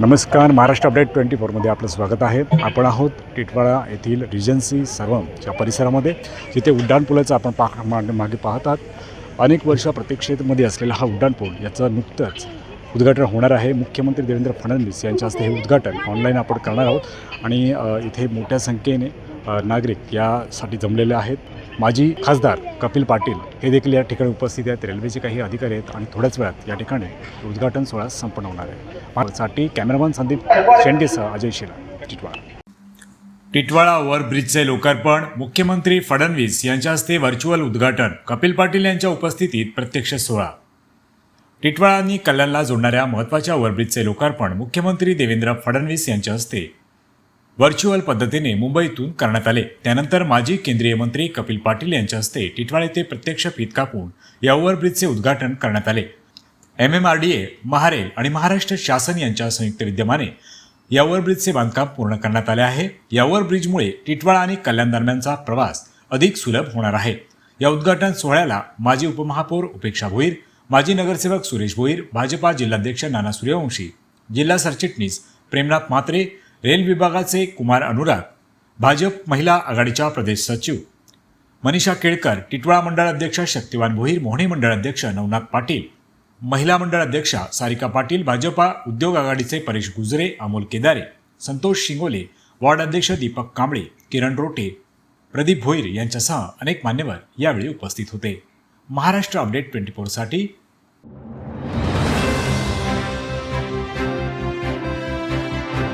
नमस्कार Maharashtra update twenty फोरमध्ये आपलं स्वागत आहे. आपण आहोत टिटवाळा येथील रिजन्सी सर्वमच्या परिसरामध्ये जिथे उड्डाणपुलाचं आपण पा मागे मागे पाहत आहात. अनेक वर्ष प्रतीक्षेमध्ये असलेला हा उड्डाणपूल याचं नुकतंच उद्घाटन होणार आहे. मुख्यमंत्री देवेंद्र फडणवीस यांच्या हस्ते हे उद्घाटन ऑनलाईन आपण करणार आहोत. आणि इथे मोठ्या संख्येने नागरिक यासाठी जमलेले आहेत. माजी खासदार कपिल पाटील हे देखील या ठिकाणी उपस्थित आहेत. रेल्वेचे काही अधिकारी आहेत आणि थोड्याच वेळात या ठिकाणी उद्घाटन सोहळा संपन्न होणार आहे. साठी कॅमेरामन संदीप शेंडेसह अजय शिला टिटवाळा. टिटवाळा ओव्हरब्रिजचे लोकार्पण मुख्यमंत्री फडणवीस यांच्या हस्ते व्हर्च्युअल उद्घाटन कपिल पाटील यांच्या उपस्थितीत प्रत्यक्ष सोहळा. टिटवाळा आणि कल्याणला जोडणाऱ्या महत्त्वाच्या ओव्हरब्रिजचे लोकार्पण मुख्यमंत्री देवेंद्र फडणवीस यांच्या हस्ते व्हर्च्युअल पद्धतीने मुंबईतून करण्यात आले. त्यानंतर माजी केंद्रीय मंत्री कपिल पाटील यांच्या हस्ते टिटवाळे येथे प्रत्यक्ष फीत कापून या ओव्हरब्रिजचे उद्घाटन करण्यात आले. M M R D A Maharail आणि महाराष्ट्र शासन यांच्या संयुक्त विद्यमाने या ओव्हरब्रिजचे बांधकाम पूर्ण करण्यात आले आहे. या ओव्हरब्रिजमुळे टिटवाळा आणि कल्याण दरम्यानचा प्रवास अधिक सुलभ होणार आहे. या उद्घाटन सोहळ्याला माजी उपमहापौर उपेक्षा भोईर माजी नगरसेवक सुरेश भोईर भाजपा जिल्हाध्यक्ष नाना सूर्यवंशी जिल्हा सरचिटणीस प्रेमनाथ म्हात्रे रेल विभागाचे कुमार अनुराग भाजप महिला आघाडीच्या प्रदेश सचिव. मनीषा केळकर टिटवाळा मंडळ अध्यक्ष शक्तिवान भोईर मोहणी मंडळ अध्यक्ष नवनाथ पाटील. महिला मंडळ अध्यक्षा सारिका पाटील भाजपा उद्योग आघाडीचे परेश गुजरे अमोल केदारे संतोष शिंगोले वॉर्ड अध्यक्ष दीपक कांबळे किरण रोटे प्रदीप भोईर यांच्यासह अनेक मान्यवर यावेळी उपस्थित होते. Maharashtra update twenty फोरसाठी